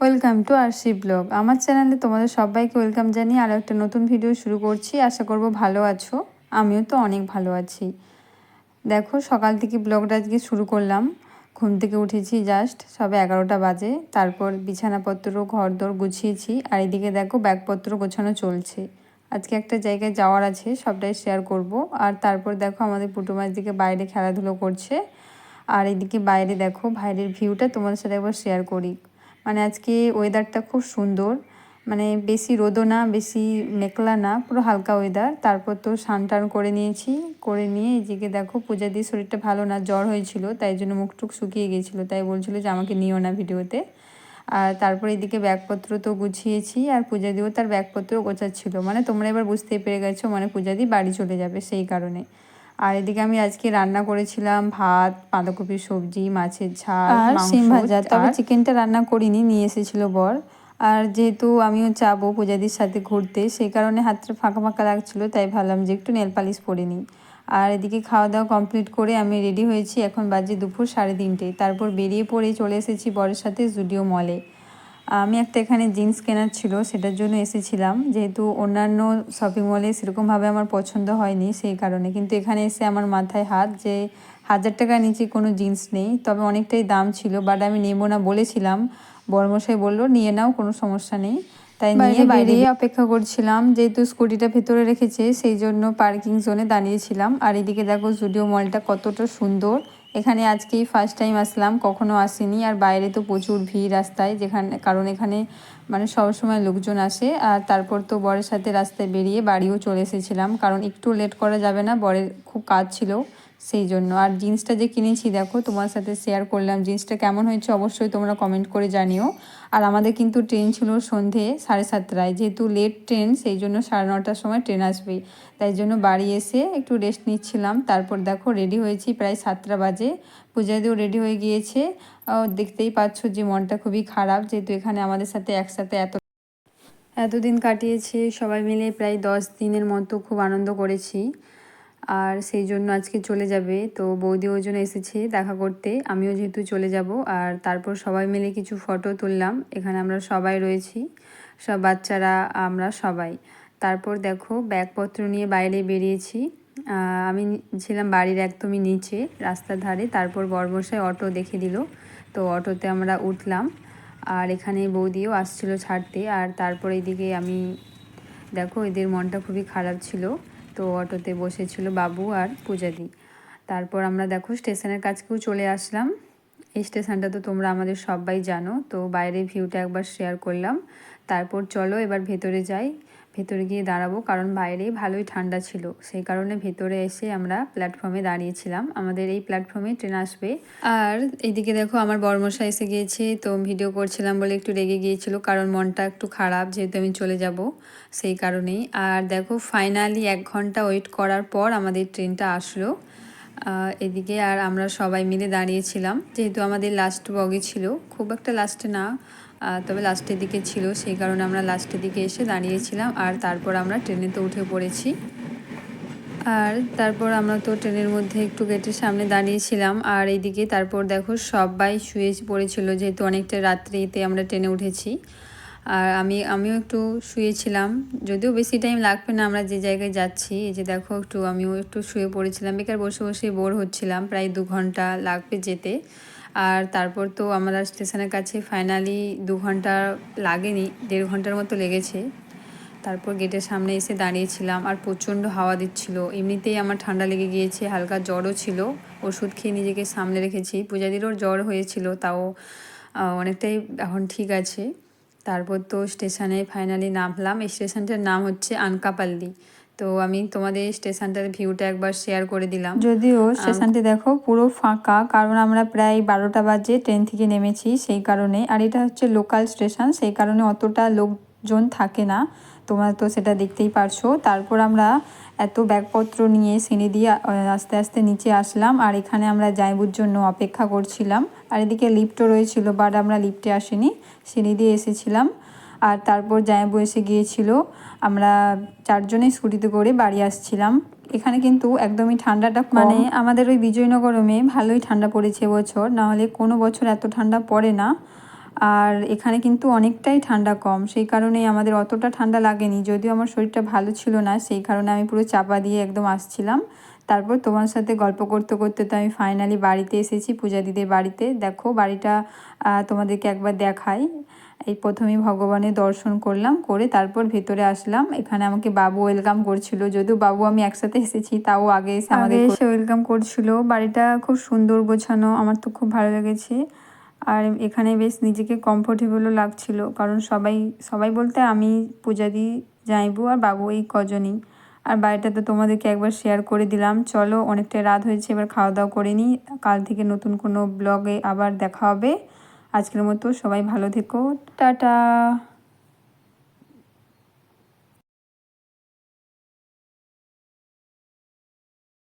Welcome to RC blog. আমার চ্যানেলে তোমাদের সবাইকে ওয়েলকাম জানিয়ে আরও একটা নতুন ভিডিও শুরু করছি। আশা করব ভালো আছো। আমিও তো অনেক ভালো আছি। দেখো, সকাল থেকে ব্লগটা আজকে শুরু করলাম। ঘুম থেকে উঠেছি জাস্ট সবে এগারোটা বাজে। তারপর বিছানাপত্র ঘর দর গুছিয়েছি। আর এদিকে দেখো, ব্যাগপত্র গোছানো চলছে। আজকে একটা জায়গায় যাওয়ার আছে, সবটাই শেয়ার করব। আর তারপর দেখো, আমাদের পুটুমার দিকে বাইরে খেলাধুলো করছে। আর এদিকে বাইরে দেখো বাইরের ভিউটা তোমাদের সাথে একবার শেয়ার করি। মানে আজকে ওয়েদারটা খুব সুন্দর। মানে বেশি রোদও না, বেশি মেঘলা না, পুরো হালকা ওয়েদার তারপর তো স্নান টান করে নিয়েছি, করে নিয়ে এদিকে দেখো পূজা দিয়ে শরীরটা ভালো না, জ্বর হয়েছিল, তাই জন্য মুখটুক শুকিয়ে গিয়েছিল তাই বলছিল যে আমাকে নিও না ভিডিওতে। আর তারপর এদিকে ব্যাগপত্র তো গুছিয়েছি, আর পূজা দিয়েও তার ব্যাগপত্র গোছাচ্ছিল। মানে তোমরা এবার বুঝতে পেরে গেছো মানে পূজা দিয়ে বাড়ি চলে যাবে সেই কারণে। আর এদিকে আমি আজকে রান্না করেছিলাম ভাত বাঁধাকপির সবজি মাছের ঝাল আর সিম ভাজা। তবে চিকেনটা রান্না করিনি নিয়ে এসেছিল বর। আর যেহেতু আমিও যাব পূজাদির সাথে ঘুরতে সেই কারণে হাতটা ফাঁকা ফাঁকা লাগছিল তাই ভাবলাম যে একটু নেল পালিশ পরে নিই। আর এদিকে খাওয়া দাওয়া কমপ্লিট করে আমি রেডি হয়েছি এখন বাজে দুপুর সাড়ে তিনটে। তারপর বেরিয়ে পড়ে চলে এসেছি বরের সাথে জুডিও মলে। আমি একটা এখানে জিন্স কেনার ছিল সেটার জন্য এসেছিলাম। যেহেতু অন্যান্য শপিং মলে সেরকমভাবে আমার পছন্দ হয়নি সেই কারণে। কিন্তু এখানে এসে আমার মাথায় হাত যে হাজার টাকার নিচে কোনো জিন্স নেই তবে অনেকটাই দাম ছিল বাট আমি নেব না বলেছিলাম। বড়মশাই বলল নিয়ে নাও কোনো সমস্যা নেই। তাই নিয়ে বাইরে। অপেক্ষা করছিলাম যেহেতু স্কুটিটা ভেতরে রেখেছে সেই জন্য পার্কিং জোনে দাঁড়িয়েছিলাম। আর এদিকে দেখো জুডিও মলটা কতটা সুন্দর। এখানে আজকেই ফার্স্ট টাইম আসলাম, কখনো আসিনি। আর বাইরে তো প্রচুর ভিড় রাস্তায়, যেখানে কারণ এখানে মানে সবসময় লোকজন আসে। আর তারপর তো বরের সাথে রাস্তায় বেরিয়ে বাড়িও চলে এসেছিলাম। কারণ একটু লেট করা যাবে না, বরের খুব কাজ ছিল। সেই জন্য। আর জিন্সটা যে কিনেছি, দেখো, তোমার সাথে শেয়ার করলাম। জিন্সটা কেমন হয়েছে অবশ্যই তোমরা কমেন্ট করে জানিও। আর আমাদের কিন্তু ট্রেন ছিল সন্ধে সাড়ে সাতটায়। যেহেতু লেট ট্রেন সেই জন্য সাড়ে নটার সময় ট্রেন আসবে। তাই জন্য বাড়ি এসে একটু রেস্ট নিচ্ছিলাম। তারপর দেখো রেডি হয়েছি প্রায় সাতটা বাজে। পূজাদিও রেডি হয়ে গিয়েছে। দেখতেই পাচ্ছ যে মনটা খুবই খারাপ। যেহেতু এখানে আমাদের সাথে একসাথে এত এতদিন কাটিয়েছে, সবাই মিলে প্রায় দশ দিনের মতো খুব আনন্দ করেছি। আর সেই জন্য আজকে চলে যাবে। তো বৌদি ওই জন্য এসেছে দেখা করতে। আমিও যেহেতু চলে যাব। আর তারপর সবাই মিলে কিছু ফটো তুললাম। এখানে আমরা সবাই রয়েছি। সব বাচ্চারা, আমরা সবাই। তারপর দেখো ব্যাগপত্র নিয়ে বাইরে বেরিয়েছি। আমি ছিলাম বাড়ির একদমই নিচে, রাস্তার ধারে। তারপর বর্মশাই অটো দেখে দিল। তো অটোতে আমরা উঠলাম। আর এখানে বৌদিও আসছিল ছাড়তে। আর তারপর এদিকে আমি, দেখো এদের মনটা খুবই খারাপ ছিল। তো অটোতে বসেছিল বাবু আর পূজাদি। তারপর আমরা দেখো স্টেশনের কাছকেও চলে আসলাম। এই স্টেশনটা তো তোমরা আমাদের সবাই জানো, তো বাইরের ভিউটা একবার শেয়ার করলাম। তারপর চলো এবার ভেতরে যাই। ভেতরে গিয়ে দাঁড়াবো, কারণ বাইরে ভালোই ঠান্ডা ছিল। সেই কারণে ভেতরে এসে আমরা প্ল্যাটফর্মে দাঁড়িয়েছিলাম। আমাদের এই প্ল্যাটফর্মে ট্রেন আসবে। আর এদিকে দেখো, আমার বর্মশা এসে গিয়েছে। তো ভিডিও করছিলাম বলে একটু রেগে গিয়েছিল, কারণ মনটা একটু খারাপ, যেহেতু আমি চলে যাব সেই কারণেই। আর দেখো ফাইনালি এক ঘণ্টা ওয়েট করার পর আমাদের ট্রেনটা আসলো। এদিকে আর আমরা সবাই মিলে দাঁড়িয়েছিলাম। যেহেতু আমাদের লাস্ট বগে ছিল, খুব একটা লাস্টে না তবে লাস্টের দিকে ছিল, সেই কারণে আমরা লাস্টের দিকে এসে দাঁড়িয়েছিলাম আর তারপর আমরা ট্রেনে তো উঠে পড়েছি। আর তারপর আমরা তো ট্রেনের মধ্যে একটু গেটের সামনে দাঁড়িয়েছিলাম আর এইদিকে তারপর দেখো সবাই শুয়ে পড়েছিল, যেহেতু অনেকটা রাত্রিতে আমরা ট্রেনে উঠেছি। আর আমি, আমিও একটু শুয়েছিলাম। যদিও বেশি টাইম লাগবে না, আমরা যে জায়গায় যাচ্ছি, এই যে দেখো একটু, আমিও একটু শুয়ে পড়েছিলাম। বেকার বসে বসে বোর হচ্ছিলাম, প্রায় দু ঘণ্টা লাগবে যেতে। আর তারপর তো আমরা স্টেশনের কাছে ফাইনালি দু ঘণ্টা লাগেনি, দেড় ঘণ্টার মতো লেগেছে। তারপর গেটের সামনে এসে দাঁড়িয়েছিলাম, আর প্রচণ্ড হাওয়া দিচ্ছিল। এমনিতেই আমার ঠান্ডা লেগে গিয়েছে, হালকা জ্বরও ছিল। ওষুধ খেয়ে নিজেকে সামনে রেখেছি। পূজাদিরও জ্বর হয়েছিল, তাও অনেকটাই এখন ঠিক আছে। তারপর তো স্টেশনে ফাইনালি নামলাম। এই স্টেশনটার নাম হচ্ছে আনকাপাল্লি। তো আমি তোমাদের স্টেশনটার ভিউটা একবার শেয়ার করে দিলাম। যদিও স্টেশনটি দেখো পুরো ফাঁকা কারণ আমরা প্রায় বারোটা বাজে ট্রেন থেকে নেমেছি সেই কারণে। আর এটা হচ্ছে লোকাল স্টেশন সেই কারণে অতটা লোকজন থাকে না। তোমরা তো সেটা দেখতেই পারছ। তারপর আমরা এত ব্যাগপত্র নিয়ে সিঁড়ি দিয়ে আস্তে আস্তে নিচে আসলাম আর এখানে আমরা জাইবুর জন্য অপেক্ষা করছিলাম। আর এদিকে লিফটও রয়েছিল, বাট আমরা লিফটে আসিনি, সিঁড়ি দিয়ে এসেছিলাম। আর তারপর জায়াবু এসে গিয়েছিল, আমরা চারজনে স্কুটিতে করে বাড়ি আসছিলাম। এখানে কিন্তু একদমই ঠান্ডাটা মানে আমাদের ওই বিজয়নগরমে ভালোই ঠান্ডা পড়েছে বছর নাহলে কোনো বছর এত ঠান্ডা পড়ে না। আর এখানে কিন্তু অনেকটাই ঠান্ডা কম। সেই কারণেই আমাদের অতটা ঠান্ডা লাগেনি। যদিও আমার শরীরটা ভালো ছিল না সেই কারণে আমি পুরো চাপা দিয়ে একদম আসছিলাম। তারপর তোমার সাথে গল্প করতে করতে তো আমি ফাইনালি বাড়িতে এসেছি পূজা দিদির বাড়িতে। দেখো বাড়িটা আহ, তোমাদেরকে একবার দেখাই। এই প্রথমেই ভগবানের দর্শন করলাম করে তারপর ভেতরে আসলাম। এখানে আমাকে বাবু ওয়েলকাম করছিল। যদিও বাবু আমি একসাথে এসেছি তাও আগে এসে আমাদের এসে ওয়েলকাম করছিল। বাড়িটা খুব সুন্দর গোছানো আমার তো খুব ভালো লেগেছে। আর এখানে বেশ নিজেকে কমফোর্টেবলও লাগছিল। কারণ সবাই সবাই বলতে আমি পূজাদি যাইবু আর বাবু এই কজনই। আর বাড়িটা তো তোমাদেরকে একবার শেয়ার করে দিলাম। চলো, অনেকটা রাত হয়েছে, এবার খাওয়া দাওয়া করে নিই। কাল থেকে নতুন কোনো ব্লগে আবার দেখা হবে। আজকের মতো সবাই ভালো থেকো। টাটা!